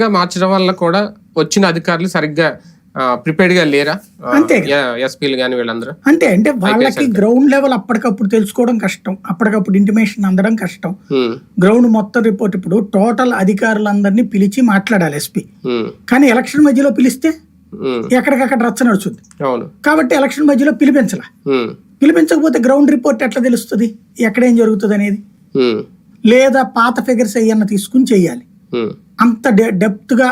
గా మార్చడం వల్ల కూడా వచ్చిన అధికారులు సరిగ్గా ప్రిపేర్డ్గా లేరా? అంతే ఎస్పీలు కానీ వీళ్ళందరూ? అంతే అంటే వాళ్ళకి గ్రౌండ్ లెవెల్ అప్పటికప్పుడు తెలుసుకోవడం కష్టం. అప్పటికప్పుడు ఇంటిమేషన్ అందడం కష్టం. గ్రౌండ్ మొత్తం రిపోర్ట్ ఇప్పుడు టోటల్ అధికారులందరినీ పిలిచి మాట్లాడాలి ఎస్పీ. కానీ ఎలక్షన్ మధ్యలో పిలిస్తే ఎక్కడికక్కడ రచ్చ నడుచుంది కాబట్టి ఎలక్షన్ మధ్యలో పిలిపించాల. పిలిపించకపోతే గ్రౌండ్ రిపోర్ట్ ఎట్లా తెలుస్తుంది? ఎక్కడేం జరుగుతుంది అనేది? లేదా పాత ఫిగర్స్ అయ్యన్న తీసుకుని చెయ్యాలి ఉమ్. అంత డెప్త్గా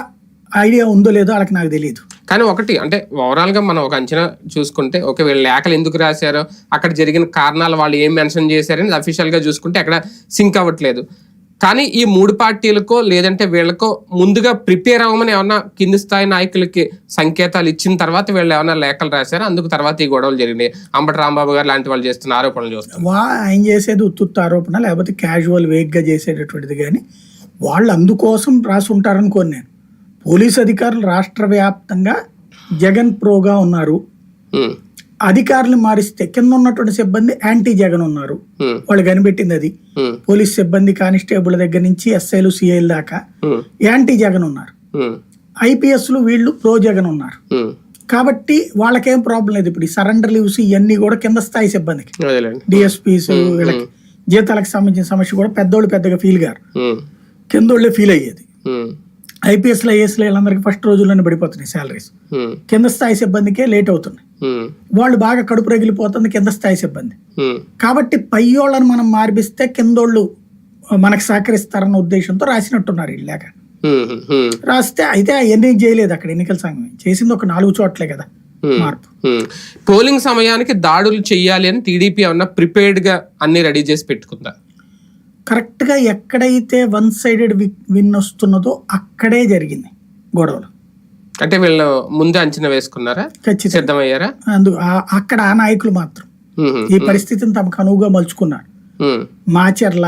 ఐడియా ఉందో లేదో వాళ్ళకి నాకు తెలియదు కానీ ఒకటి అంటే ఓవరాల్గా మనం ఒక అంచనా చూసుకుంటే ఓకే వీళ్ళు లేఖలు ఎందుకు రాశారో అక్కడ జరిగిన కారణాలు వాళ్ళు ఏం మెన్షన్ చేశారని అఫీషియల్గా చూసుకుంటే అక్కడ సింక్ అవ్వట్లేదు. కానీ ఈ మూడు పార్టీలకో లేదంటే వీళ్ళకో ముందుగా ప్రిపేర్ అవ్వమని ఏమన్నా కింది స్థాయి నాయకులకి సంకేతాలు ఇచ్చిన తర్వాత వీళ్ళు ఏమన్నా లేఖలు రాశారా అందుకు తర్వాత ఈ గొడవలు జరిగినాయి. అంబటి రాంబాబు గారు లాంటి వాళ్ళు చేస్తున్న ఆరోపణలు చూస్తాం వా ఆయన చేసేది ఉత్తుత్త ఆరోపణ లేకపోతే క్యాజువల్ వేగ్గా చేసేటటువంటిది కానీ వాళ్ళు అందుకోసం రాసి ఉంటారనుకోని నేను. పోలీస్ అధికారులు రాష్ట్ర వ్యాప్తంగా జగన్ ప్రోగా ఉన్నారు. అధికారులు మారిస్తే కింద ఉన్నటువంటి సిబ్బంది యాంటీ జగన్ ఉన్నారు. వాళ్ళు కనిపెట్టింది అది. పోలీస్ సిబ్బంది కానిస్టేబుల్ దగ్గర నుంచి ఎస్ఐలు సిఐలు దాకా యాంటీ జగన్ ఉన్నారు. ఐపీఎస్లు వీళ్ళు ప్రో జగన్ ఉన్నారు. కాబట్టి వాళ్ళకేం ప్రాబ్లం లేదు ఇప్పుడు ఈ సరెండర్ లీవ్స్ ఇవన్నీ కూడా కింద స్థాయి సిబ్బందికి. డిఎస్పీస్ వీళ్ళకి. జీతాలకు సంబంధించిన సమస్య కూడా పెద్దోళ్ళు పెద్దగా ఫీల్ గారు. కిందోళ్ళే ఫీల్ అయ్యేది. ఐపీఎస్లో ఐఎస్లో వీళ్ళందరికీ ఫస్ట్ రోజుల్లోనే పడిపోతున్నాయి శాలరీస్ కింద స్థాయి సిబ్బందికే లేట్ అవుతున్నాయి. వాళ్ళు బాగా కడుపు రగిలిపోతుంది కింద స్థాయి సిబ్బంది. కాబట్టి పయ్యోళ్ళని మనం మార్పిస్తే కిందోళ్ళు మనకు సహకరిస్తారన్న ఉద్దేశంతో రాసినట్టున్నారు ఇల్లాక ఉమ్, రాస్తే అయితే అవన్నీ చేయలేదు అక్కడ ఎన్నికల సంఘం. చేసింది ఒక నాలుగు చోట్లే కదా. మార్పు. పోలింగ్ సమయానికి దాడులు చెయ్యాలి అని టీడీపీ ఏమన్నా ప్రిపేర్డ్గా అన్ని రెడీ చేసి పెట్టుకుందా? కరెక్ట్గా ఎక్కడైతే వన్ సైడెడ్ విన్ వస్తున్నదో అక్కడే జరిగింది గొడవలు. అంటే వీళ్ళు ముందే అంచనా వేసుకున్నారా? ఖచ్చితంగా. సిద్ధమయ్యారా? అందు అక్కడ ఆ నాయకులు మాత్రం ఈ పరిస్థితిని తమకు అనువుగా మలుచుకున్నారు ఉమ్, మాచర్ల